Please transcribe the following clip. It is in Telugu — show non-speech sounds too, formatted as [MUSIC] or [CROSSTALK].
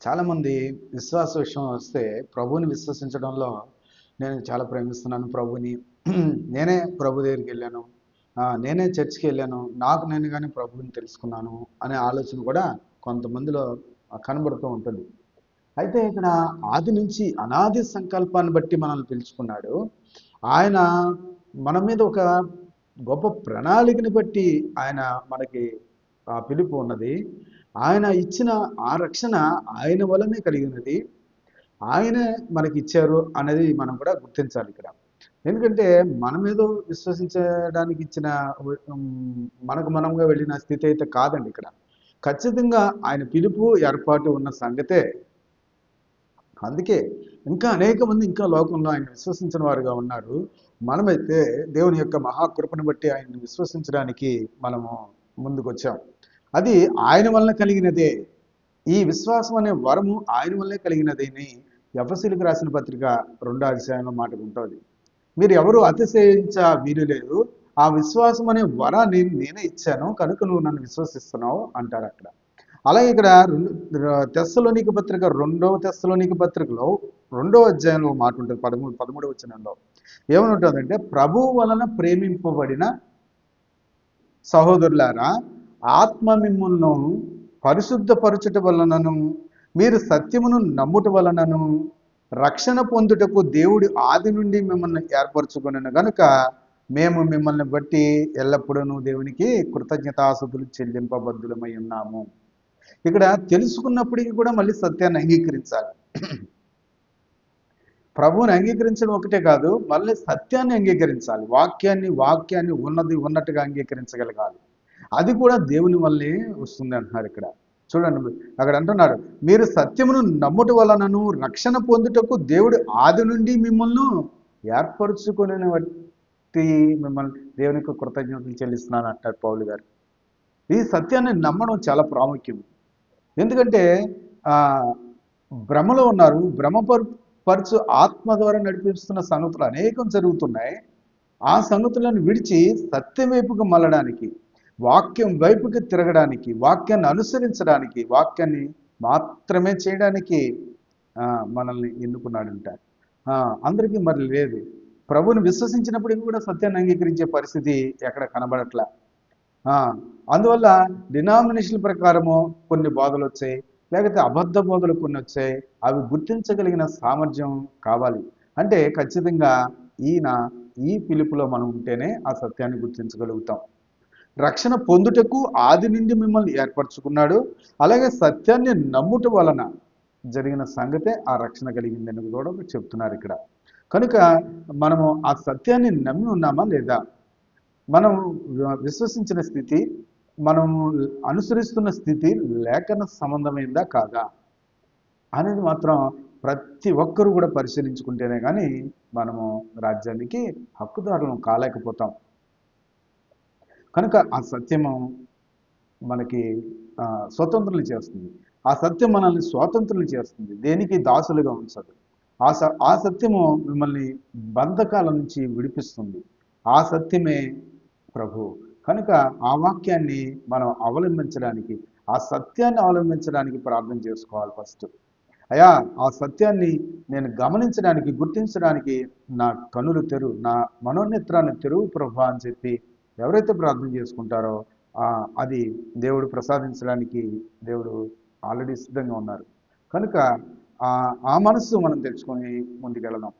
చాలామంది విశ్వాస విషయం వస్తే ప్రభువుని విశ్వసించడంలో నేను చాలా ప్రేమిస్తున్నాను. ప్రభుని [CLEARS THROAT] నేనే ప్రభు దగ్గరికి వెళ్ళాను. నేనే చర్చికి వెళ్ళాను. నాకు నేను కానీ ప్రభువుని తెలుసుకున్నాను అనే ఆలోచన కూడా కొంతమందిలో కనబడుతూ ఉంటుంది. అయితే ఇక్కడ ఆది నుంచి అనాది సంకల్పాన్ని బట్టి మనల్ని పిలుచుకున్నాడు. ఆయన మన మీద ఒక గొప్ప ప్రణాళికని బట్టి ఆయన మనకి ఆ పిలుపు ఉన్నది. ఆయన ఇచ్చిన ఆ రక్షణ ఆయన వల్లనే కలిగినది. ఆయనే మనకి ఇచ్చారు అనేది మనం కూడా గుర్తించాలి ఇక్కడ. ఎందుకంటే మనం ఏదో విశ్వసించడానికి ఇచ్చిన మనకు మనంగా వెళ్ళిన స్థితి అయితే కాదండి ఇక్కడ. ఖచ్చితంగా ఆయన పిలుపు ఏర్పాటు ఉన్న సంగతే. అందుకే ఇంకా అనేక మంది ఇంకా లోకంలో ఆయన విశ్వసించిన వారుగా ఉన్నారు. మనమైతే దేవుని యొక్క మహాకృపను బట్టి ఆయన్ని విశ్వసించడానికి మనము ముందుకు వచ్చాం అది ఆయన వలన కలిగినదే. ఈ విశ్వాసం అనే వరము ఆయన వల్లే కలిగినదని ఎఫ్ఎస్సీలకు రాసిన పత్రిక రెండో అధ్యాయంలో మాట ఉంటుంది మీరు ఎవరు అతిశయించ వీలు లేదు. ఆ విశ్వాసం అనే వరాన్ని నేనే ఇచ్చాను. కనుక నువ్వు నన్ను విశ్వసిస్తున్నావు అంటారు అక్కడ. అలాగే ఇక్కడ రెండు తెస్సలోనిక పత్రిక రెండవ తెస్సలోనిక పత్రికలో రెండవ అధ్యాయంలో మాట ఉంటుంది. పదమూడు పదమూడు వచనంలో. ఏమని ఉంటుందంటే ప్రభు వలన ప్రేమింపబడిన సహోదరులారా ఆత్మ మిమ్మల్ని పరిశుద్ధపరచుట వలనను మీరు సత్యమును నమ్ముట వలనను రక్షణ పొందుటకు దేవుడి ఆది నుండి మిమ్మల్ని ఏర్పరచుకున్నాను గనుక మేము మిమ్మల్ని బట్టి ఎల్లప్పుడూ దేవునికి కృతజ్ఞతాసుతులు చెల్లింపబద్ధులమై ఉన్నాము. ఇక్కడ తెలుసుకున్నప్పటికీ కూడా మళ్ళీ సత్యాన్ని అంగీకరించాలి. ప్రభువుని అంగీకరించడం ఒకటే కాదు మళ్ళీ సత్యాన్ని అంగీకరించాలి. వాక్యాన్ని వాక్యాన్ని ఉన్నది ఉన్నట్టుగా అంగీకరించగలగాలి. అది కూడా దేవుని వల్లే వస్తుంది అంటున్నారు ఇక్కడ. చూడండి అక్కడ అంటున్నారు మీరు సత్యమును నమ్ముట వలనను రక్షణ పొందుటకు దేవుడు ఆది నుండి మిమ్మల్ని ఏర్పరచుకుని బట్టి మిమ్మల్ని దేవునికి కృతజ్ఞతలు చెల్లిస్తున్నాను అంటారు పౌలు గారు. ఈ సత్యాన్ని నమ్మడం చాలా ప్రాముఖ్యం. ఎందుకంటే భ్రమలో ఉన్నారు భ్రమపరు పరచు ఆత్మ ద్వారా నడిపిస్తున్న సంగతులు అనేకం జరుగుతున్నాయి. ఆ సంగతులను విడిచి సత్యం వైపుకు మళ్ళడానికి వాక్యం వైపుకి తిరగడానికి వాక్యాన్ని అనుసరించడానికి వాక్యాన్ని మాత్రమే చేయడానికి మనల్ని ఎన్నుకున్నాడంట. అందరికీ మరి లేదు. ప్రభుని విశ్వసించినప్పటికీ కూడా సత్యాన్ని అంగీకరించే పరిస్థితి ఎక్కడ కనబడట్లా? అందువల్ల డినామినేషన్ ప్రకారము కొన్ని బోధలు వచ్చాయి లేకపోతే అబద్ధ బోధలు కొన్ని వచ్చాయి అవి గుర్తించగలిగిన సామర్థ్యం కావాలి. అంటే ఖచ్చితంగా ఈయన ఈ పిలుపులో మనం ఉంటేనే ఆ సత్యాన్ని గుర్తించగలుగుతాం. రక్షణ పొందుటకు ఆది నుండి మిమ్మల్ని ఏర్పరచుకున్నాడు. అలాగే సత్యాన్ని నమ్ముట వలన జరిగిన సంగతే ఆ రక్షణ కలిగిందని కూడా చెప్తున్నారు ఇక్కడ. కనుక మనము ఆ సత్యాన్ని నమ్మి ఉన్నామా లేదా? మనం విశ్వసించిన స్థితి మనం అనుసరిస్తున్న స్థితి లేఖన సంబంధమైందా కాదా? అనేది మాత్రం ప్రతి ఒక్కరు కూడా పరిశీలించుకుంటేనే కానీ మనము రాజ్యానికి హక్కుదారులను కాలేకపోతాం. కనుక ఆ సత్యము మనకి స్వతంత్రులు చేస్తుంది. ఆ సత్యం మనల్ని స్వాతంత్రులు చేస్తుంది. దేనికి? దాసులుగా ఉంచదు. ఆ స ఆ సత్యము మిమ్మల్ని బంధకాల నుంచి విడిపిస్తుంది. ఆ సత్యమే ప్రభు. కనుక ఆ వాక్యాన్ని మనం అవలంబించడానికి ఆ సత్యాన్ని అవలంబించడానికి ప్రార్థన చేసుకోవాలి ఫస్ట్. అయ్యా ఆ సత్యాన్ని నేను గమనించడానికి గుర్తించడానికి నా కనులు తెరువు నా మనోనేత్రాన్ని తెరువు ప్రభు అని చెప్పి ఎవరైతే ప్రార్థన చేసుకుంటారో అది దేవుడు ప్రసాదించడానికి దేవుడు ఆల్రెడీ సిద్ధంగా ఉన్నారు. కనుక ఆ ఆ మనస్సు మనం తెచ్చుకొని ముందుకెళ్దాం.